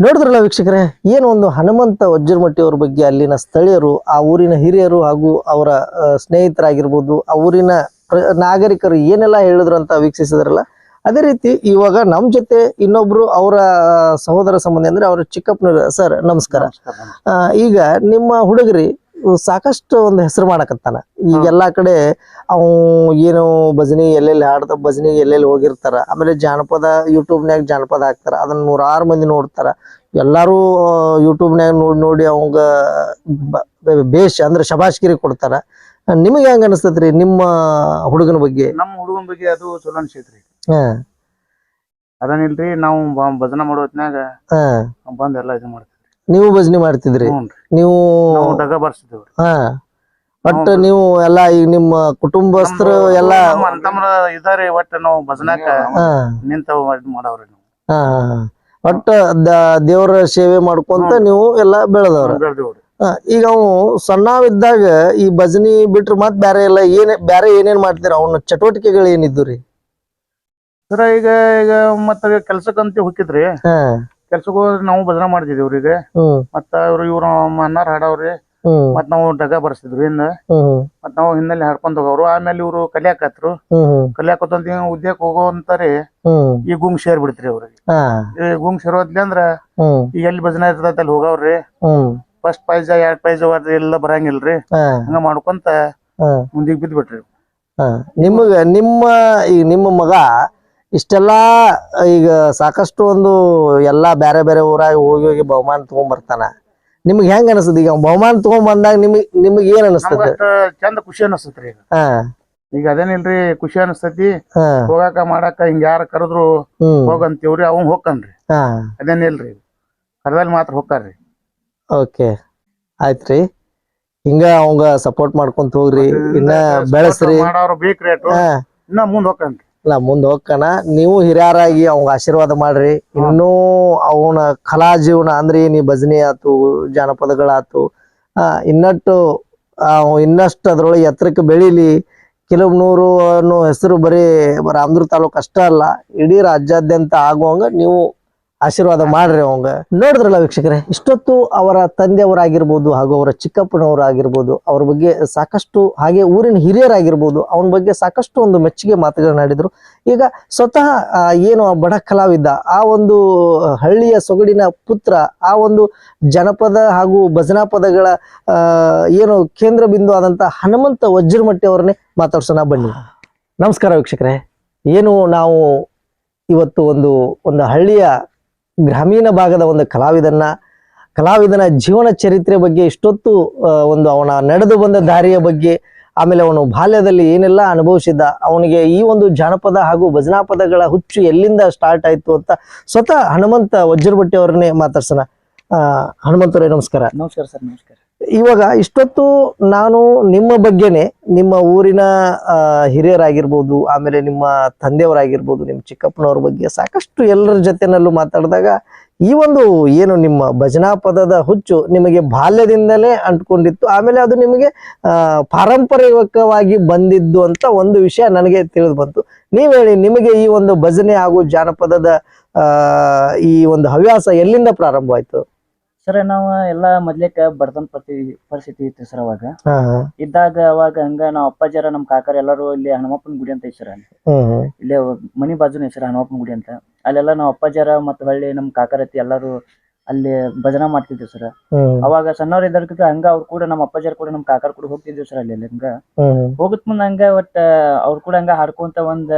ನೋಡಿದ್ರಲ್ಲ ವೀಕ್ಷಕರೇ ಏನು ಒಂದು ಹನುಮಂತ ವಜ್ರಮಟ್ಟಿ ಅವ್ರ ಬಗ್ಗೆ ಅಲ್ಲಿನ ಸ್ಥಳೀಯರು ಆ ಊರಿನ ಹಿರಿಯರು ಹಾಗೂ ಅವರ ಸ್ನೇಹಿತರಾಗಿರ್ಬೋದು ಆ ಊರಿನ ನಾಗರಿಕರು ಏನೆಲ್ಲ ಹೇಳಿದ್ರು ಅಂತ ವೀಕ್ಷಿಸಿದ್ರಲ್ಲ ಅದೇ ರೀತಿ ಇವಾಗ ನಮ್ಮ ಜೊತೆ ಇನ್ನೊಬ್ರು ಅವರ ಸಹೋದರ ಸಂಬಂಧಿ ಅಂದ್ರೆ ಅವ್ರ ಚಿಕ್ಕಪ್ಪನ ಸರ್ ನಮಸ್ಕಾರ. ಈಗ ನಿಮ್ಮ ಹುಡುಗರಿ ಸಾಕಷ್ಟು ಒಂದು ಹೆಸರು ಮಾಡಕತ್ತಾನ. ಈಗೆಲ್ಲಾ ಕಡೆ ಅವ್ ಏನು ಭಜನಿ ಎಲ್ಲೆಲ್ಲಿ ಹಾಡ್ದ ಭಜನಿ ಎಲ್ಲೆಲ್ಲಿ ಹೋಗಿರ್ತಾರ. ಆಮೇಲೆ ಜಾನಪದ ಯೂಟ್ಯೂಬ್ನ್ಯಾಗ ಜಾನಪದ ಹಾಕ್ತಾರ. ಅದನ್ನ ನೂರಾರು ಮಂದಿ ನೋಡ್ತಾರ. ಎಲ್ಲಾರು ಯೂಟ್ಯೂಬ್ನ್ಯಾಗ ನೋಡಿ ನೋಡಿ ಅವಂಗ ಬೇಷ್ ಅಂದ್ರೆ ಶಬಾಷ್ಗಿರಿ ಕೊಡ್ತಾರ. ನಿಮಗೆ ಹೆಂಗ ಅನಿಸ್ತದ್ರಿ ನಿಮ್ಮ ಹುಡುಗನ ಬಗ್ಗೆ? ನಮ್ಮ ಹುಡುಗನ ಬಗ್ಗೆ ಅದು ಚಲೋ ಅನ್ಸೈತ್ರಿ. ಅದನ್ನಿಲ್ರಿ ನಾವು ಭಜನೆ ಮಾಡೋ ಹೊತ್ನ್ಯಾಗ ಬಂದ್ ಎಲ್ಲ ಇದು ಮಾಡ್ತೀವಿ. ನೀವು ಭಜನೆ ಮಾಡ್ತಿದ್ರಿ. ನೀವು ನಾವು ಡಗ ಬರ್ಸಿದ್ದೇವ್ರಿ ಹಾ. ಒಟ್ಟು ನೀವು ಎಲ್ಲಾ ಈಗ ನಿಮ್ಮ ಕುಟುಂಬಸ್ಥರು ಎಲ್ಲಾ ನಮ್ಮ ಅಣ್ಣತಮ್ಮರ ಇದಾರೆ ಒಟ್ಟ ನಾವು ಭಜನಾಕ ಹಾ. ನಿಂತ ಇದ್ ಮಾಡವ್ರಿ ನಾವು. ಹಾ ಹಾ, ಹಾ. ಒಟ್ಟ ದ- ದೇವರ ಸೇವೆ ಮಾಡ್ಕೊಂತ ನೀವು ಎಲ್ಲಾ ಬೆಳೆದವ್ರ. ಬೆಳ್ದೇವ್ರಿ. ಹಾ, ಈಗ ಅವು ಸಣ್ಣವಿದ್ದಾಗ ಈ ಭಜನಿ ಬಿಟ್ರ ಮತ್ ಬ್ಯಾರೆ ಎಲ್ಲ ಏನ್ ಬ್ಯಾರೆ ಏನೇನ್ ಮಾಡ್ತೀರ? ಅವನ ಚಟುವಟಿಕೆಗಳು ಏನಿದ್ದು ರೀ? ಸರ ಈಗ ಈಗ ಮತ್ತ ಕೆಲ್ಸಕ್ಕಂತ ಹೋಗಿದ್ರಿ ಹಾ. ಕೆಲ್ಸಕ್ಕೆ ಹೋದ್ರೆ ನಾವು ಭಜನಾ ಮಾಡ್ತಿದ್ವಿ ಅವ್ರಿಗೆ. ಹ್ಮ್. ಮತ್ತ ಇವ್ರು ಇವ್ರ ಅಣ್ಣಾರ್ ಹಾಡವ್ರಿ. ಹ್ಮ್. ಮತ್ ನಾವು ಡಗ ಬರ್ಸಿದ್ವಿ ಹಿಂದ. ಹ್ಮ್ ಮತ್ ನಾವು ಹಿನ್ನೆಲೆ ಹಾಡ್ಕೊಂತ ಹೋಗವ್ರು. ಆಮೇಲೆ ಇವ್ರು ಕಲಿಯಾಕತ್ರು. ಹ್ಮ್ ಕಲಿಯಾಕತ್ತಂತ ಉದ್ಯೋಗ ಹೋಗೋ ಅಂತಾರೆ ಹ್ಮ್. ಈ ಗುಂಗ್ ಸೇರ್ ಬಿಡ್ತ್ರಿ ಅವ್ರಿಗೆ. ಹಾ. ಈ ಗುಂಗ್ ಸೇರೋದ್ಲಿ ಅಂದ್ರ ಹ್ಮ್. ಈಗ ಎಲ್ಲಿ ಭಜನಾ ಇರ್ತದ ಅಲ್ಲಿ ಹೋಗವ್ರಿ. ಹ್ಮ್. ಫಸ್ಟ್ ಪ್ರೈಸ್ ಎರಡ್ ಪ್ರೈಸ್ ಎಲ್ಲ ಬರಂಗಿಲ್ರಿ. ಹಾ. ಹಂಗ ಮಾಡ್ಕೊಂತ ಹಾ. ಮುಂದಿಗ್ ಬಿದ್ದ್ ಬಿಟ್ರಿ ಹಾ. ನಿಮಗ ನಿಮ್ಮ ಈ ನಿಮ್ಮ ಮಗ ಇಷ್ಟೆಲ್ಲಾ ಈಗ ಸಾಕಷ್ಟು ಒಂದು ಎಲ್ಲಾ ಬೇರೆ ಬೇರೆ ಊರಾಗ ಹೋಗಿ ಹೋಗಿ ಬಹುಮಾನ ತಗೊಂಡ್ ಬರ್ತಾನ. ನಿಮ್ಗೆ ಹೆಂಗ ಅನಿಸ್ತದ ಈಗ ಬಹುಮಾನ ತಗೊಂಡ್ ಬಂದಾಗ ನಿಮ್ಗೆ ನಿಮಗೆ ಏನ್ ಅನಿಸ್ತದೆ ಅನಿಸ್ತದ ಚಂದ ಖುಷಿ ಅನಸ್ತತ್ರಿ ಈಗ. ಹಾ. ಈಗ ಅದೇನಿಲ್ರಿ ಖುಷಿ ಅನಿಸ್ತತಿ. ಹಾ. ಹೋಗಾಕ ಮಾಡಾಕ ಹಿಂಗ ಯಾರ ಕರೆದ್ರು ಹ್ಮ್. ಹೋಗಂತೀವ್ರಿ ಅವ್ ಹೋಗ್ಕನ್ರಿ ಹಾ. ಅದೇನಿಲ್ರಿ ಕರ್ದಲ್ಲಿ ಮಾತ್ರ ಹೋಗ್ತಾರ್ರಿ ಓಕೆ. ಆಯ್ತ್ರಿ. ಹಿಂಗ ಅವಂಗ ಸಪೋರ್ಟ್ ಮಾಡ್ಕೊಂತ ಹೋಗ್ರಿ. ಇನ್ನ ಬೆಳೆಸ್ರಿ. ಮಾಡೋರು ಬೇಕ್ರಿ ಅಟ್ಟು ಹಾ. ಇನ್ನ ಮುಂದ್ ಹೋಗ್ಕನ್ರಿ ಇಲ್ಲ ಮುಂದೆ ಹೋಗ್ಕಣ ನೀವು ಹಿರಿಯರಾಗಿ ಅವಂಗ ಆಶೀರ್ವಾದ ಮಾಡ್ರಿ. ಇನ್ನೂ ಅವನ ಕಲಾ ಜೀವನ ಅಂದ್ರೆ ಏನಿ ಭಜನೆ ಆತು, ಜಾನಪದಗಳಾತು ಇನ್ನಟ್ಟು ಇನ್ನಷ್ಟು ಅದ್ರೊಳಗೆ ಎತ್ತರಕ್ಕೆ ಬೆಳೀಲಿ. ಕೆಲವ್ನೂರು ಅನ್ನೋ ಹೆಸರು ಬರೀ ರಾಮದುರ್ಗ ತಾಲೂಕು ಅಷ್ಟೇ ಅಲ್ಲ. ಇಡೀ ರಾಜ್ಯಾದ್ಯಂತ ಆಗುವಂಗ ನೀವು ಆಶೀರ್ವಾದ ಮಾಡ್ರಿ ಅವಂಗ. ನೋಡಿದ್ರಲ್ಲ ವೀಕ್ಷಕರೇ, ಇಷ್ಟೊತ್ತು ಅವರ ತಂದೆಯವರಾಗಿರ್ಬೋದು ಹಾಗೂ ಅವರ ಚಿಕ್ಕಪ್ಪನವರಾಗಿರ್ಬೋದು, ಅವ್ರ ಬಗ್ಗೆ ಸಾಕಷ್ಟು ಹಾಗೆ ಊರಿನ ಹಿರಿಯರಾಗಿರ್ಬೋದು, ಅವನ ಬಗ್ಗೆ ಸಾಕಷ್ಟು ಒಂದು ಮೆಚ್ಚುಗೆ ಮಾತುಗಳನ್ನಾಡಿದ್ರು ಈಗ ಸ್ವತಃ ಏನು ಬಡ ಕಲಾವಿದ, ಆ ಒಂದು ಹಳ್ಳಿಯ ಸೊಗಡಿನ ಪುತ್ರ, ಆ ಒಂದು ಜನಪದ ಹಾಗೂ ಭಜನಾ ಪದಗಳ ಏನು ಕೇಂದ್ರ ಬಿಂದು ಆದಂತ ಹನುಮಂತ ವಜ್ರಮಟ್ಟಿ ಅವ್ರನ್ನೇ ಮಾತಾಡ್ಸೋಣ ಬನ್ನಿ. ನಮಸ್ಕಾರ ವೀಕ್ಷಕರೇ. ಏನು ನಾವು ಇವತ್ತು ಒಂದು ಒಂದು ಹಳ್ಳಿಯ ಗ್ರಾಮೀಣ ಭಾಗದ ಒಂದು ಕಲಾವಿದನ್ನ, ಕಲಾವಿದನ ಜೀವನ ಚರಿತ್ರೆ ಬಗ್ಗೆ ಇಷ್ಟೊತ್ತು ಒಂದು ಅವನ ನಡೆದು ಬಂದ ದಾರಿಯ ಬಗ್ಗೆ, ಆಮೇಲೆ ಅವನು ಬಾಲ್ಯದಲ್ಲಿ ಏನೆಲ್ಲ ಅನುಭವಿಸಿದ್ದ, ಅವನಿಗೆ ಈ ಒಂದು ಜಾನಪದ ಹಾಗೂ ಭಜನಾ ಪದಗಳ ಹುಚ್ಚು ಎಲ್ಲಿಂದ ಸ್ಟಾರ್ಟ್ ಆಯ್ತು ಅಂತ ಸ್ವತಃ ಹನುಮಂತ ವಜ್ರಭಟ್ಟಿ ಅವ್ರನ್ನೇ ಮಾತಾಡ್ಸೋಣ. ಹನುಮಂತರೇ, ನಮಸ್ಕಾರ. ನಮಸ್ಕಾರ ಸರ್, ನಮಸ್ಕಾರ. ಇವಾಗ ಇಷ್ಟೊತ್ತು ನಾನು ನಿಮ್ಮ ಬಗ್ಗೆನೆ ನಿಮ್ಮ ಊರಿನ ಹಿರಿಯರಾಗಿರ್ಬೋದು, ಆಮೇಲೆ ನಿಮ್ಮ ತಂದೆಯವರಾಗಿರ್ಬೋದು, ನಿಮ್ಮ ಚಿಕ್ಕಪ್ಪನವ್ರ ಬಗ್ಗೆ ಸಾಕಷ್ಟು ಎಲ್ಲರ ಜೊತೆನಲ್ಲೂ ಮಾತಾಡಿದಾಗ ಈ ಒಂದು ಏನು ನಿಮ್ಮ ಭಜನಾ ಪದದ ಹುಚ್ಚು ನಿಮಗೆ ಬಾಲ್ಯದಿಂದಲೇ ಅಂಟ್ಕೊಂಡಿತ್ತು, ಆಮೇಲೆ ಅದು ನಿಮಗೆ ಪಾರಂಪರಿಕವಾಗಿ ಬಂದಿದ್ದು ಅಂತ ಒಂದು ವಿಷಯ ನನಗೆ ತಿಳಿದು ಬಂತು. ನೀವು ಹೇಳಿ, ನಿಮಗೆ ಈ ಒಂದು ಭಜನೆ ಹಾಗೂ ಜಾನಪದದ ಈ ಒಂದು ಹವ್ಯಾಸ ಎಲ್ಲಿಂದ ಪ್ರಾರಂಭವಾಯ್ತು? ಸರ್ ನಾವು ಎಲ್ಲಾ ಮೊದ್ಲೇಕ ಬಡತನ ಪರಿ ಪರಿಸ್ಥಿತಿ ಇತ್ತು ಸರ್ ಅವಾಗ. ಹಾ ಇದ್ದಾಗ ಅವಾಗ ಹಂಗ ನಾವ್ ಅಪ್ಪಾಜಾರ ನಮ್ ಕಾಕರ್ ಎಲ್ಲಾರು ಇಲ್ಲಿ ಹನುಮಪ್ಪನ ಗುಡಿ ಅಂತ ಐತಿ ಸರ್ ಅಲ್ಲಿ. ಹ್ಮ್ ಹ್ಮ್. ಇಲ್ಲೇ ಮನಿ ಬಾಜುನ ಸರ್ ಹನುಮಪ್ಪನ ಗುಡಿ ಅಂತ. ಅಲ್ಲೆಲ್ಲ ನಾವ್ ಅಪ್ಪಾಜಾರ ಮತ್ತ ಹೊಳ್ಳಿ ನಮ್ ಕಾಕರತಿ ಎಲ್ಲಾರು ಅಲ್ಲಿ ಭಜನಾ ಮಾಡ್ತಿದ್ವಿ ಸರ್. ಹ್ಮ್. ಅವಾಗ ಸಣ್ಣವ್ರ ಇದ್ದರ್ಕ ಹಂಗ ಅವ್ರ ಕೂಡ ನಮ್ಮ ಅಪ್ಪಾಜಾರ ಕೂಡ ನಮ್ ಕಾಕರ್ ಕೂಡ ಹೋಗ್ತಿದ್ವಿ ಸರ್ ಅಲ್ಲಿ ಹಂಗ. ಹ್ಮ್ ಹೋಗತ್ ಮುಂದ ಹಂಗ ಒಟ್ಟ ಅವ್ರ ಕೂಡ ಹಂಗ ಹಾಡ್ಕೊಂತ ಒಂದ್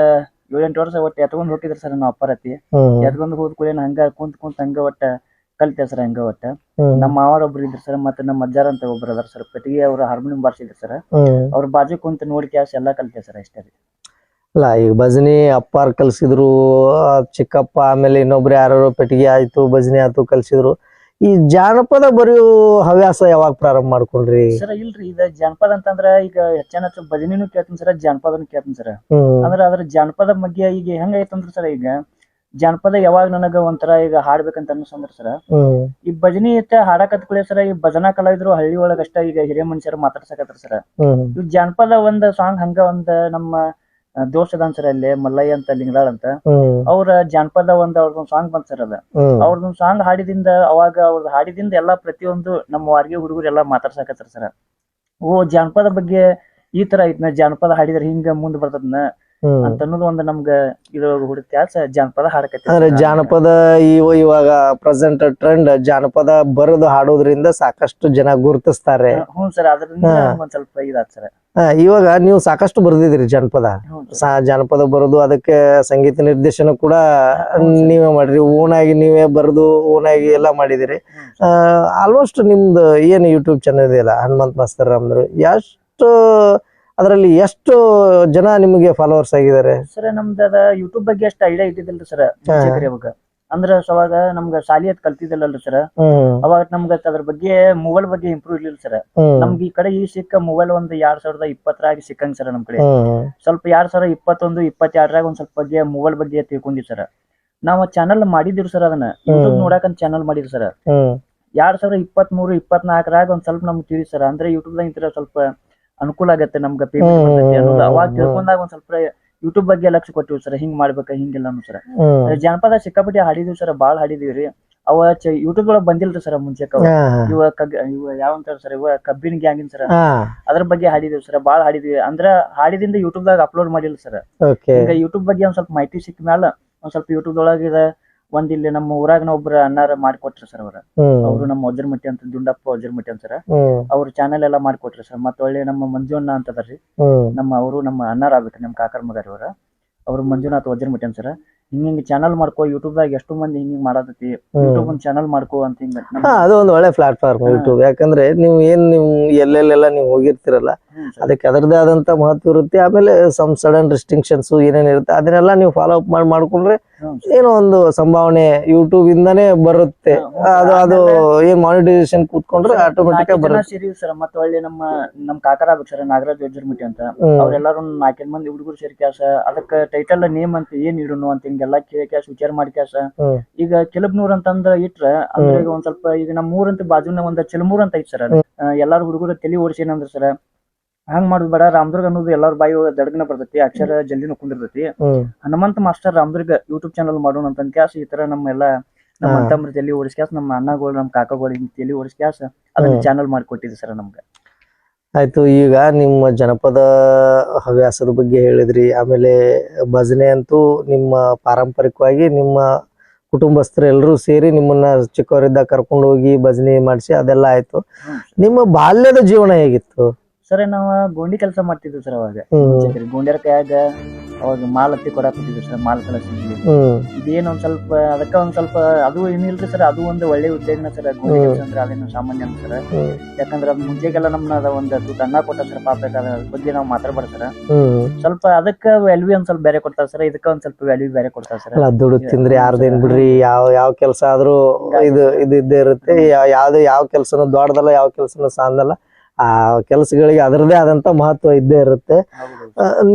ಏಳೆಂಟು ವರ್ಷ ಒಟ್ಟ ಎತ್ಕೊಂಡ್ ಹೋಗಿದ್ರು ಸರ್ ನಮ್ಮ ಅಪ್ಪರತಿ ಹ್ಮ್ ಎತ್ಕೊಂಡ್ ಹೋದ್ ಕೂಡ ಹಂಗ ಕುಂತ್ ಕುಂತ್ ಹಂಗ ಒಟ್ಟ ಕಲ್ತೆ ಸರ್ ಹಂಗ ಒಟ್ಟ. ನಮ್ಮ ಮಾವಾರ ಒಬ್ರು ಇದ್ರು ಸರ್ ಮತ್ತೆ ನಮ್ಮ ಅಜ್ಜಾರ ಅಂತ ಒಬ್ರು ಅದಾರ ಸರ್. ಪೆಟ್ಟಿಗೆ ಅವ್ರ ಹಾರ್ಮೋನಿಯಂ ಬಾರ್ಸಿದ್ರು ಸರ್. ಅವ್ರ ಬಾಜು ಕುಂತ ನೋಡಿ ಕ್ಯಾಸ್ ಎಲ್ಲಾ ಕಲ್ತೆ ಸರ್ ಅಷ್ಟೇ ರೀ. ಅಲ್ಲ ಈಗ ಭಜನಿ ಅಪ್ಪಾರ್ ಕಲ್ಸಿದ್ರು ಚಿಕ್ಕಪ್ಪ ಆಮೇಲೆ ಇನ್ನೊಬ್ರು ಯಾರು ಪೆಟ್ಟಿಗೆ ಆಯ್ತು ಭಜನಿ ಆಯ್ತು ಕಲ್ಸಿದ್ರು. ಈ ಜಾನಪದ ಬರೆಯೋ ಹವ್ಯಾಸ ಯಾವಾಗ ಪ್ರಾರಂಭ ಮಾಡ್ಕೊಂಡ್ರಿ? ಸರ್ ಇಲ್ರಿ ಇದ ಜಾನಪದ ಅಂತಂದ್ರ ಈಗ ಹೆಚ್ಚಾನ ಹೆಚ್ಚು ಭಜನಿನೂ ಕೇಳ್ತೀನಿ ಸರ್ ಜಾನಪದನು ಕೇಳ್ತೀನಿ ಸರ್. ಅಂದ್ರ ಅದ್ರ ಜಾನಪದ ಬಗ್ಗೆ ಈಗ ಹೆಂಗ ಐತಂದ್ರ ಸರ್ ಈಗ ಜಾನಪದ ಯಾವಾಗ ನನಗ ಒಂಥರ ಈಗ ಹಾಡ್ಬೇಕಂತ ಅನ್ಸಂದ್ರ ಸರ್ ಈ ಭಜನಿ ಇತ್ತ ಹಾಡಕತ್ ಕೂಡಲೇ ಸರ್ ಈ ಭಜನಾ ಕಲಾವಿದ್ರು ಹಳ್ಳಿ ಒಳಗ ಅಷ್ಟ ಈಗ ಹಿರಿಯ ಮನುಷ್ಯರು ಮಾತಾಡ್ಸಕತ್ತಾರ ಸರ್. ಈ ಜಾನಪದ ಒಂದ್ ಸಾಂಗ್ ಹಂಗ ಒಂದ್ ನಮ್ಮ ದೋಷ ಅದಾನ್ ಸರ್ ಅಲ್ಲಿ ಮಲ್ಲಯ್ಯ ಅಂತ ಲಿಂಗದಾಳ್ ಅಂತ. ಅವ್ರ ಜಾನಪದ ಒಂದ್ ಅವ್ರದೊಂದ್ ಸಾಂಗ್ ಬಂತ್ ಸರ್ ಅದ. ಅವ್ರದೊಂದ್ ಸಾಂಗ್ ಹಾಡಿದಿಂದ ಅವಾಗ ಅವ್ರದ್ ಹಾಡಿದಿಂದ ಎಲ್ಲಾ ಪ್ರತಿಯೊಂದು ನಮ್ಮ ವಾರ್ಗಿ ಹುಡುಗರು ಎಲ್ಲಾ ಮಾತಾಡ್ಸಾಕತ್ತಾರ ಸರ್. ಓ ಜಾನಪದ ಬಗ್ಗೆ ಈ ತರ ಐತ್ನ ಜಾನಪದ ಹಾಡಿದ್ರ ಹಿಂಗ ಮುಂದ್ ಬರ್ತದ್ನ. ಅಂತ ಅನ್ನೋದು ಒಂದು ನಮ್ಗ ಇದ್ರೊಳಗ ಹುಡುಕ್ತಿ ಆಸ ಜಾನಪದ ಹಾಡಕತ್ತಿ. ಅಂದ್ರೆ ಜಾನಪದ ಇವ ಇವಾಗ ಪ್ರೆಸೆಂಟ್ ಟ್ರೆಂಡ್ ಜಾನಪದ ಬರೆದು ಹಾಡೋದ್ರಿಂದ ಸಾಕಷ್ಟು ಜನ ಗುರುತಿಸ್ತಾರೆ. ಹ್ಞೂ ಸರ್ ಅದರಿಂದ. ಒಂದ್ ಸ್ವಲ್ಪ ಇದಾತ್ ಸರ್. ಇವಾಗ ನೀವು ಸಾಕಷ್ಟು ಬರ್ದಿದ್ದೀರಿ ಜಾನಪದ. ಸಾ- ಜಾನಪದ ಬರೋದು ಅದಕ್ಕೆ ಸಂಗೀತ ನಿರ್ದೇಶನ ಕೂಡ ನೀವೇ ಮಾಡ್ರಿ. ಓನಾಗಿ ನೀವೇ ಬರೆದು ಓನಾಗಿ ಎಲ್ಲ ಮಾಡಿದಿರಿ ಆಲ್ಮೋಸ್ಟ್ ನಿಮ್ದು ಏನು ಯೂಟ್ಯೂಬ್ ಚಾನಲ್ ಇದೆಯಲ್ಲ? ಹನುಮಂತ್ ಮಾಸ್ತರ್ ಅಂದ್ರೆ ಎಷ್ಟು ಅದರಲ್ಲಿ ಎಷ್ಟು ಜನ ನಿಮಗೆ ಫಾಲೋವರ್ಸ್ ಆಗಿದ್ದಾರೆ? ಸರ್ ನಮ್ದ ಅದ ಯೂಟ್ಯೂಬ್ ಬಗ್ಗೆ ಅಷ್ಟು ಐಡಿಯಾ ಇದ್ದಿದ್ದಿಲ್ರಿ ಸರ್ ಅವಾಗ. ಅಂದ್ರ ಅವಾಗ ನಮ್ಗ ಶಾಲಿ ಅದ್ ಕಲ್ತಿದ್ದಿಲ್ಲಲ್ರಿ ಸರ್. ಅವಾಗ ನಮ್ಗ ಅದ್ರ ಬಗ್ಗೆ ಮೊಬೈಲ್ ಬಗ್ಗೆ ಇಂಪ್ರೂವ್ ಇರ್ಲಿಲ್ಲ ಸರ್. ನಮ್ಗ ಈ ಕಡೆ ಈ ಸಿಕ್ಕ ಮೊಬೈಲ್ ಒಂದ್ ಎರಡ್ ಸಾವಿರದ ಇಪ್ಪತ್ತರಾಗ ಸಿಕ್ಕಂಗ್ ಸರ್ ನಮ್ ಕಡೆ. ಸ್ವಲ್ಪ ಎರಡ್ ಸಾವಿರ ಇಪ್ಪತ್ತೊಂದು ಇಪ್ಪತ್ತೆರಡರಾಗ ಒಂದ್ ಸ್ವಲ್ಪ ಬಗ್ಗೆ ಮೊಬೈಲ್ ಬಗ್ಗೆ ತಿಳ್ಕೊಂಡಿವಿ ಸರ್. ನಾವ್ ಚಾನಲ್ ಮಾಡಿದ್ರು ಸರ್ ಅದನ್ನ. ಯೂಟ್ಯೂಬ್ ಅಂತ ಚಾನಲ್ ಮಾಡಿದ್ರು ಸರ್. ಎರಡ್ ಎರಡ್ ಸಾವಿರ ಇಪ್ಪತ್ಮೂರು ಇಪ್ಪತ್ನಾಲ್ಕರಾಗ ಒಂದ್ ಸ್ವಲ್ಪ ನಮ್ಗೆ ತಿಳಿ ಸರ್. ಅಂದ್ರೆ ಯೂಟ್ಯೂಬ್ ದಾಗ ಇಂತರ ಸ್ವಲ್ಪ ಅನುಕೂಲ ಆಗತ್ತೆ ನಮ್ಗೆ ಪೇಮೆಂಟ್ ಬರ್ತೈತಿ ಅನ್ನೋದು. ಅವಾಗ ತಿಳ್ಕೊಂಡಾಗ ಒಂದ್ ಸ್ವಲ್ಪ ಯೂಟ್ಯೂಬ್ ಬಗ್ಗೆ ಲಕ್ಷ ಕೊಟ್ಟಿವಿ ಸರ್. ಹಿಂಗ್ ಮಾಡ್ಬೇಕ ಹಿಂಗಿಲ್ಲ ಅನ್ನೋ ಸರ್ ಜಾನಪದ ಸಿಕ್ಕಾಪಟ್ಟೆ ಹಾಡಿದ್ವಿ ಸರ್. ಬಾಳ್ ರೀ. ಅವ ಯೂಟ್ಯೂಬ್ ಒಳಗ್ ಬಂದಿಲ್ರಿ ಸರ್ ಮುಂಚೆ ಇವ ಕಗ್ ಇವ ಯಾವಂತಾರ ಸರ್ ಇವ ಕಬ್ಬಿನ ಗ್ಯಾಂಗಿನ್ ಸರ್. ಅದ್ರ ಬಗ್ಗೆ ಹಾಡಿದಿವಿ ಸರ್. ಬಾಳ್ ಹಾಡಿದೀವಿ. ಅಂದ್ರ ಹಾಡಿದಿಂದ ಯೂಟ್ಯೂಬ್ ದಾಗ ಅಪ್ಲೋಡ್ ಮಾಡಿಲ್ಲ ಸರ್. ಈಗ ಯೂಟ್ಯೂಬ್ ಬಗ್ಗೆ ಒಂದ್ ಸ್ವಲ್ಪ ಮಾಹಿತಿ ಸಿಕ್ಕ ಮ್ಯಾಲ ಒಂದ್ ಸ್ವಲ್ಪ ಯೂಟ್ಯೂಬ್ ಒಳಗ ಇದ ಒಂದ್ ಇಲ್ಲಿ ನಮ್ಮ ಊರಾಗ ಒಬ್ರ ಅಣ್ಣಾರ ಮಾಡ್ಕೊಟ್ರಿ ಸರ್ ಅವ್ರ. ಅವ್ರು ನಮ್ಮ ವಜ್ರಮಟ್ಟಿ ಅಂತ ದುಂಡಪ್ಪ ವಜ್ರಮಟ್ಟಿ ಅಂತ ಸರ್. ಹ್ಮ್. ಅವ್ರ ಚಾನೆಲ್ ಎಲ್ಲಾ ಮಾಡ್ಕೊಟ್ರಿ ಸರ್. ಮತ್ತ ಒಳ್ಳೆ ನಮ್ಮ ಮಂಜುಣ್ಣ ಅಂತ ಅದಾರ್ರಿ. ನಮ್ಮ ಅವರು ನಮ್ಮ ಅಣ್ಣಾರ ಆಗ್ಬೇಕ್ರಿ ನಮ್ಮ ಕಾಕರ್ ಮಗಾರಿ ಅವ್ರ. ಅವ್ರ ಮಂಜುನಾಥ್ ವಜ್ರಮಟ್ಟಿ ಅಂತ ಸರ್. ಹಿಂಗ ಹಿಂಗ ಚಾನಲ್ ಮಾಡ್ಕೋ ಯೂಟ್ಯೂಬ್ ದಾಗ ಎಷ್ಟು ಮಂದಿ ಹಿಂಗ ಹಿಂಗ್ ಮಾಡತೈತಿ ಯೂಟ್ಯೂಬ್ ಒಂದ್ ಚಾನಲ್ ಮಾಡ್ಕೋ ಅಂತ ಹಿಂಗ ಹಾ ಅದು ಒಂದು ಒಳ್ಳೆ ಪ್ಲಾಟ್ಫಾರ್ಮ್. ಯೂಟ್ಯೂಬ್ ಯಾಕಂದ್ರೆ ನೀವು ಏನ್ ನೀವು ಎಲ್ಲೆಲ್ಲೆಲ್ಲ ನೀವು ಹೋಗಿರ್ತಿರಲ್ಲ ಅದಕ್ಕೆ ಅದರದೇ ಆದಂತ ಮಹತ್ವ ಇರುತ್ತೆ. ಆಮೇಲೆ ಸಮ್ ಸಡನ್ ರಿಸ್ಟ್ರಿಕ್ಷನ್ಸ್ ಏನೇನ್ ಇರುತ್ತೆ ಅದನ್ನೆಲ್ಲ ನೀವು ಫಾಲೋ ಅಪ್ ಮಾಡಿ ಮಾಡ್ಕೊಂಡ್ರೆ ಏನೋ ಒಂದು ಸಂಭಾವನೆ ಯೂಟ್ಯೂಬ್ ಇಂದಾನೇ ಬರುತ್ತೆ. ಅದು ಅದು ಏನ್ ಮಾನಿಟೈಸೇಷನ್ ಕೂತ್ಕೊಂಡ್ರೆ ಆಟೋಮೆಟಿಕ್ ಆಗಿ ಬರುತ್ತೆ. ಸೇರಿ ಸರ್ ಮತ್ತೆ ಒಳ್ಳೆ ನಮ್ಮ ನಮ್ ಕಾಕರ ಸರ್ ನಾಗರಾಜ್ ಮಿಟಿ ಅಂತ. ಅವರೆಲ್ಲರೂ ನಾಲ್ಕೈದು ಮಂದಿ ಹುಡುಗರು ಸೇರಿ. ಕೆಲಸ ಅದಕ್ಕೆ ಟೈಟಲ್ ನೇಮ್ ಅಂತ ಏನ್ ಇಡೋಣ ಅಂತ ಹಿಂಗೆಲ್ಲಾ ಕೇಳಿ ಕ್ಯಾಶ್ ವಿಚಾರ ಮಾಡಿ ಕ್ಯಾಶ್. ಈಗ ಕೆಲಬ್ನೂರ್ ಅಂತಂದ್ರ ಇಟ್ರ ಅಂದ್ರೆ ಈಗ ಒಂದ್ ಸ್ವಲ್ಪ ಈಗ ನಮ್ಮ ಊರಂತ ಬಾಜುನ ಒಂದ್ ಚಿಲಮೂರ್ ಅಂತ ಐತಿ ಸರ್. ಎಲ್ಲಾರು ಹುಡುಗರು ತಲಿ ಓಡಿಸೇನಂದ್ರ ಸರ್ ಹಂಗ್ ಮಾಡುದ್ ಬೇಡ. ರಾಮದುರ್ಗ ಅನ್ನೋದು ಎಲ್ಲಾರ ಬಾಯಿ ದಡಗನ ಬರ್ತೈತಿ ಅಕ್ಷರ ಜಲ್ದಿನ ಕುಂದಿರ್ತೈತಿ. Hanumanta master Ramdurg YouTube channel ಮಾಡೋಣ ಅಂತ ಕ್ಯಾಸ್ ಈ ತರ ನಮ್ಮ ಎಲ್ಲಾ ನಮ್ಮ ತಮ್ಮ ತಲೆ ಓಡಿಸ್ಕ್ಯಾಸ್ ನಮ್ಮ ಅಣ್ಣಗಳು ನಮ್ಮ ಕಾಕಗಳು ಹಿಂಗ್ ತಲಿ ಓಡಿಸ್ಕ್ಯಾಸ್ ಅದನ್ನ ಚಾನಲ್ ಚಾನಲ್ ಮಾಡಿಕೊಟ್ಟಿದ್ದೆ ಸರ್ ನಮ್ಗೆ. ಆಯ್ತು ಈಗ ನಿಮ್ಮ ಜನಪದ ಹವ್ಯಾಸದ ಬಗ್ಗೆ ಹೇಳಿದ್ರಿ ಆಮೇಲೆ ಭಜನೆ ಅಂತೂ ನಿಮ್ಮ ಪಾರಂಪರಿಕವಾಗಿ ನಿಮ್ಮ ಕುಟುಂಬಸ್ಥರು ಎಲ್ಲರೂ ಸೇರಿ ನಿಮ್ಮನ್ನ ಚಿಕ್ಕವರಿದ್ದ ಕರ್ಕೊಂಡು ಹೋಗಿ ಭಜನೆ ಮಾಡಿಸಿ ಅದೆಲ್ಲ ಆಯ್ತು. ನಿಮ್ಮ ಬಾಲ್ಯದ ಜೀವನ ಹೇಗಿತ್ತು? ಸರ್ ನಾವ ಗೋಂಡಿ ಕೆಲಸ ಮಾಡ್ತಿದ್ವಿ ಸರ್ ಅವಾಗ. ಗೋಂಡ್ಯಾರ ಕೈಯಾಗ ಅವಾಗ ಮಾಲ್ ಹತ್ತಿ ಕೊಡಾಕತ್ತಿದ್ವಿ ಸರ್ ಮಾಲ್ ಕಲಸಿದ್ವಿ ಇದೇನು ಒಂದ್ ಸ್ವಲ್ಪ ಅದಕ್ಕ ಒಂದ್ ಸ್ವಲ್ಪ ಅದು ಏನಿಲ್ರಿ ಸರ್ ಅದು ಒಂದು ಒಳ್ಳೆ ಉದ್ಯೋಗನ ಸರ್ ಗೋಂಡಿ. ಕೆಲಸ ಅಂದ್ರೆ ಅದೇನು ಸಾಮಾನ್ಯ ಸರ್. ಯಾಕಂದ್ರೆ ಅದ್ ಮುಂಚೆಗೆಲ್ಲ ನಮ್ನ ಅದ ಒಂದ್ ತೂತ ಅನ್ನ ಕೊಟ್ಟ ಸರ್ ಪಾಪ ಅದ್ರ ಬಗ್ಗೆ ನಾವು ಮಾತಾಡ್ಬಾರ ಸರ್. ಸ್ವಲ್ಪ ಅದಕ್ಕ ವ್ಯಾಲ್ಯೂ ಒಂದ್ ಸ್ವಲ್ಪ ಬೇರೆ ಕೊಡ್ತಾರ ಸರ್ ಇದಕ್ಕ ಒಂದ್ ಸ್ವಲ್ಪ ವ್ಯಾಲ್ಯೂ ಬೇರೆ ಕೊಡ್ತಾರ ಸರ್. ಅಲ್ಲ ದುಡ್ಡು ತಿಂದ್ರೆ ಯಾರ್ದೇನ್ ಬಿಡ್ರಿ ಯಾವ ಯಾವ ಕೆಲಸ ಆದ್ರೂ ಇದು ಇದು ಇದ್ದೇ ಇರುತ್ತೆ. ಯಾವ್ದು ಯಾವ ಕೆಲಸನೂ ದೊಡ್ಡದಲ್ಲ ಯಾವ ಕೆಲಸನೂ ಸಣ್ಣದಲ್ಲ ಆ ಕೆಲಸಗಳಿಗೆ ಅದರದೇ ಆದಂತ ಮಹತ್ವ ಇದ್ದೇ ಇರುತ್ತೆ.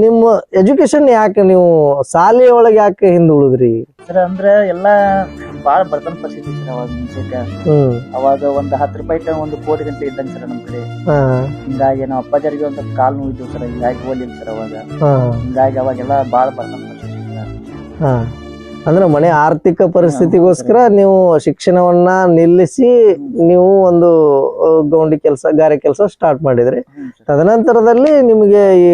ನಿಮ್ಮ ಎಜುಕೇಶನ್ ಯಾಕೆ ನೀವು ಶಾಲೆ ಒಳಗೆ ಯಾಕೆ ಹಿಂದೆ ಉಳಿದ್ರಿ ಸರ್ ಅಂದ್ರೆ ಎಲ್ಲಾ ಬಾಳ ಬರ್ತನ ಪರಿಸ್ಥಿತಿ ಸರ್ ಅವಾಗ ಮುಂಚೆಕ. ಅವಾಗ ಒಂದ್ ಹತ್ತು ರೂಪಾಯಿ ಒಂದು ಕೋಟಿ ಗಂಟೆ ಇದ್ದಂಗ ಸರ್ ನಮ್ ಕಡೆ. ಹಿಂಗಾಗಿ ನಾವು ಅಪ್ಪಾಜರಿಗೆ ಒಂದ್ ಕಾಲ್ ನೋವಿದ್ವು ಸರ್ ಹಿಂಗಾಗಿ ಹೋಗಿಲ್ಲ ಸರ್ ಅವಾಗ. ಹಿಂಗಾಗಿ ಅವಾಗೆಲ್ಲ ಬಾಳ ಬರ್ತನ ಪರಿಸ್ಥಿತಿ ಅಂದ್ರೆ ಮನೆ ಆರ್ಥಿಕ ಪರಿಸ್ಥಿತಿಗೋಸ್ಕರ ನೀವು ಶಿಕ್ಷಣವನ್ನ ನಿಲ್ಲಿಸಿ ನೀವು ಒಂದು ಗೌಂಡಿ ಕೆಲಸ ಗಾರೆ ಕೆಲಸ ಸ್ಟಾರ್ಟ್ ಮಾಡಿದ್ರಿ. ತದನಂತರದಲ್ಲಿ ನಿಮಗೆ ಈ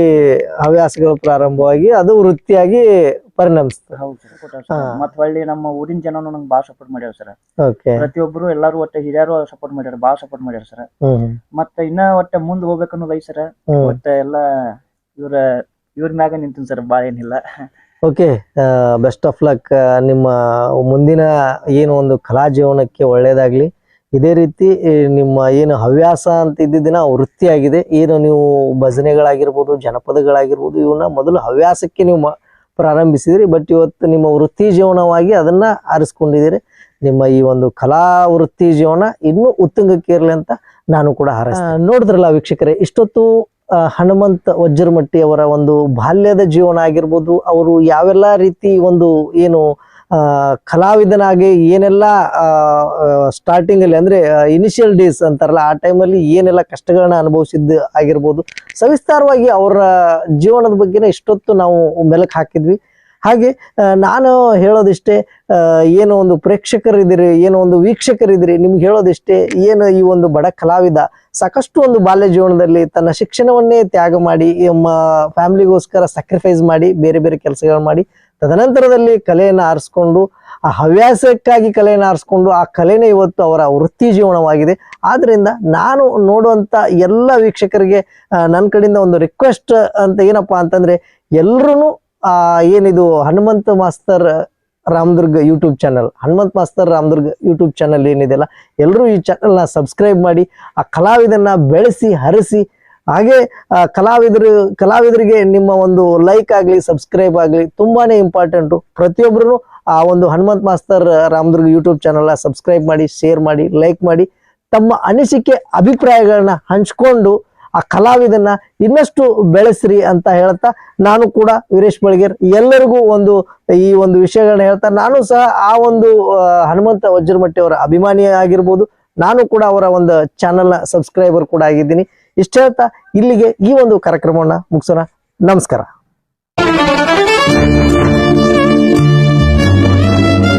ಹವ್ಯಾಸಗಳು ಪ್ರಾರಂಭವಾಗಿ ಅದು ವೃತ್ತಿಯಾಗಿ ಪರಿಣಮಿಸ್ತದೆ ಮತ್ತ್ ಹೊಳ್ಳಿ ನಮ್ಮ ಊರಿನ ಜನನು ನಂಗೆ ಬಾಳ ಸಪೋರ್ಟ್ ಮಾಡ್ಯಾರ ಸರ್. ಪ್ರತಿಯೊಬ್ರು ಎಲ್ಲಾರು ಒಟ್ಟ ಹಿರಿಯರು ಸಪೋರ್ಟ್ ಮಾಡ್ಯಾರ ಬಾಳ ಸಪೋರ್ಟ್ ಮಾಡ್ಯಾರ ಸರ್. ಮತ್ತ ಇನ್ನ ಒಟ್ಟ ಮುಂದ್ ಹೋಗ್ಬೇಕನ್ನೋದೈ ಸರ್. ಒಟ್ಟ ಎಲ್ಲಾ ಇವ್ರ ಇವ್ರ ಮ್ಯಾಗ ನಿಂತೀನಿ ಸರ್ ಬಾಳ ಏನಿಲ್ಲ. ಓಕೆ ಬೆಸ್ಟ್ ಆಫ್ ಲಕ್ ನಿಮ್ಮ ಮುಂದಿನ ಏನು ಒಂದು ಕಲಾ ಜೀವನಕ್ಕೆ ಒಳ್ಳೆಯದಾಗಲಿ ಇದೇ ರೀತಿ ನಿಮ್ಮ ಏನು ಹವ್ಯಾಸ ಅಂತ ಇದ್ದಿದ್ದಿನ ವೃತ್ತಿಯಾಗಿದೆ. ಏನು ನೀವು ಭಜನೆಗಳಾಗಿರ್ಬೋದು, ಜನಪದಗಳಾಗಿರ್ಬೋದು ಇವನ್ನ ಮೊದಲು ಹವ್ಯಾಸಕ್ಕೆ ನೀವು ಪ್ರಾರಂಭಿಸಿದಿರಿ. ಬಟ್ ಇವತ್ತು ನಿಮ್ಮ ವೃತ್ತಿ ಜೀವನವಾಗಿ ಅದನ್ನ ಆರಿಸ್ಕೊಂಡಿದ್ದೀರಿ ನಿಮ್ಮ ಈ ಒಂದು ಕಲಾ ವೃತ್ತಿ ಜೀವನ ಇನ್ನೂ ಉತ್ತುಂಗಕ್ಕೆ ಇರಲಿ ಅಂತ ನಾನು ಕೂಡ ಹಾರ ನೋಡಿದ್ರಲ್ಲ ವೀಕ್ಷಕರೇ, ಇಷ್ಟೊತ್ತು ಹನುಮಂತ ವಜ್ರಮಟ್ಟಿ ಅವರ ಒಂದು ಬಾಲ್ಯದ ಜೀವನ ಆಗಿರ್ಬೋದು, ಅವರು ಯಾವೆಲ್ಲ ರೀತಿ ಒಂದು ಏನು ಕಲಾವಿದನಾಗಿ ಏನೆಲ್ಲ ಸ್ಟಾರ್ಟಿಂಗ್ ಅಲ್ಲಿ ಅಂದ್ರೆ ಇನಿಷಿಯಲ್ ಡೇಸ್ ಅಂತಾರಲ್ಲ, ಆ ಟೈಮಲ್ಲಿ ಏನೆಲ್ಲ ಕಷ್ಟಗಳನ್ನ ಅನುಭವಿಸಿದ್ದು ಆಗಿರ್ಬೋದು, ಸವಿಸ್ತಾರವಾಗಿ ಅವರ ಜೀವನದ ಬಗ್ಗೆನೇ ಇಷ್ಟೊತ್ತು ನಾವು ಮೆಲುಕು ಹಾಕಿದ್ವಿ. ಹಾಗೆ ನಾನು ಹೇಳೋದಿಷ್ಟೇ ಏನೋ ಒಂದು ಪ್ರೇಕ್ಷಕರಿದ್ದೀರಿ, ಏನೋ ಒಂದು ವೀಕ್ಷಕರಿದ್ದೀರಿ, ನಿಮ್ಗೆ ಹೇಳೋದಿಷ್ಟೇ, ಏನು ಈ ಒಂದು ಬಡ ಕಲಾವಿದ ಸಾಕಷ್ಟು ಒಂದು ಬಾಲ್ಯ ಜೀವನದಲ್ಲಿ ತನ್ನ ಶಿಕ್ಷಣವನ್ನೇ ತ್ಯಾಗ ಮಾಡಿ, ನಮ್ಮ ಫ್ಯಾಮಿಲಿಗೋಸ್ಕರ ಸ್ಯಾಕ್ರಿಫೈಸ್ ಮಾಡಿ, ಬೇರೆ ಬೇರೆ ಕೆಲಸಗಳು ಮಾಡಿ, ತದನಂತರದಲ್ಲಿ ಕಲೆಯನ್ನು ಆರಿಸ್ಕೊಂಡು, ಆ ಹವ್ಯಾಸಕ್ಕಾಗಿ ಕಲೆಯನ್ನು ಆರಿಸ್ಕೊಂಡು, ಆ ಕಲೆನೇ ಇವತ್ತು ಅವರ ವೃತ್ತಿ ಜೀವನವಾಗಿದೆ. ಆದ್ದರಿಂದ ನಾನು ನೋಡುವಂಥ ಎಲ್ಲ ವೀಕ್ಷಕರಿಗೆ ನನ್ನ ಕಡೆಯಿಂದ ಒಂದು ರಿಕ್ವೆಸ್ಟ್ ಅಂತ ಏನಪ್ಪಾ ಅಂತಂದರೆ ಎಲ್ರೂ ಆ ಏನಿದು Hanumantha master Ramdurg YouTube channel. Hanumantha master Ramdurg YouTube channel ಏನಿದೆಯಲ್ಲ, ಎಲ್ಲರೂ ಈ ಚಾನಲ್ನ ಸಬ್ಸ್ಕ್ರೈಬ್ ಮಾಡಿ, ಆ ಕಲಾವಿದನ್ನ ಬೆಳೆಸಿ, ಹರಿಸಿ, ಹಾಗೆ ಕಲಾವಿದರು, ಕಲಾವಿದರಿಗೆ ನಿಮ್ಮ ಒಂದು ಲೈಕ್ ಆಗಲಿ ಸಬ್ಸ್ಕ್ರೈಬ್ ಆಗಲಿ ತುಂಬಾನೇ ಇಂಪಾರ್ಟೆಂಟು ಪ್ರತಿಯೊಬ್ಬರು ಆ ಒಂದು ಹನುಮಂತ ಮಾಸ್ತರ್ ರಾಮದುರ್ಗ ಯೂಟ್ಯೂಬ್ ಚಾನಲ್ನ ಸಬ್ಸ್ಕ್ರೈಬ್ ಮಾಡಿ ಶೇರ್ ಮಾಡಿ ಲೈಕ್ ಮಾಡಿ, ತಮ್ಮ ಅನಿಸಿಕೆ, ಅಭಿಪ್ರಾಯಗಳನ್ನ ಹಂಚ್ಕೊಂಡು ಆ ಕಲಾವಿದನ್ನ ಇನ್ನಷ್ಟು ಬೆಳೆಸ್ರಿ ಅಂತ ಹೇಳ್ತಾ ನಾನು ಕೂಡ ವೀರೇಶ್ ಬಳ್ಗೇರ್ ಎಲ್ಲರಿಗೂ ಒಂದು ಈ ಒಂದು ವಿಷಯಗಳನ್ನ ಹೇಳ್ತಾ ನಾನು ಸಹ ಆ ಒಂದು ಹನುಮಂತ ವಜ್ರಮಟ್ಟಿ ಅವರ ಅಭಿಮಾನಿ ಆಗಿರ್ಬೋದು. ನಾನು ಕೂಡ ಅವರ ಒಂದು ಚಾನಲ್ನ ಸಬ್ಸ್ಕ್ರೈಬರ್ ಕೂಡ ಆಗಿದ್ದೀನಿ. ಇಷ್ಟ ಹೇಳ್ತಾ ಇಲ್ಲಿಗೆ ಈ ಒಂದು ಕಾರ್ಯಕ್ರಮವನ್ನ ಮುಗಿಸೋಣ. ನಮಸ್ಕಾರ.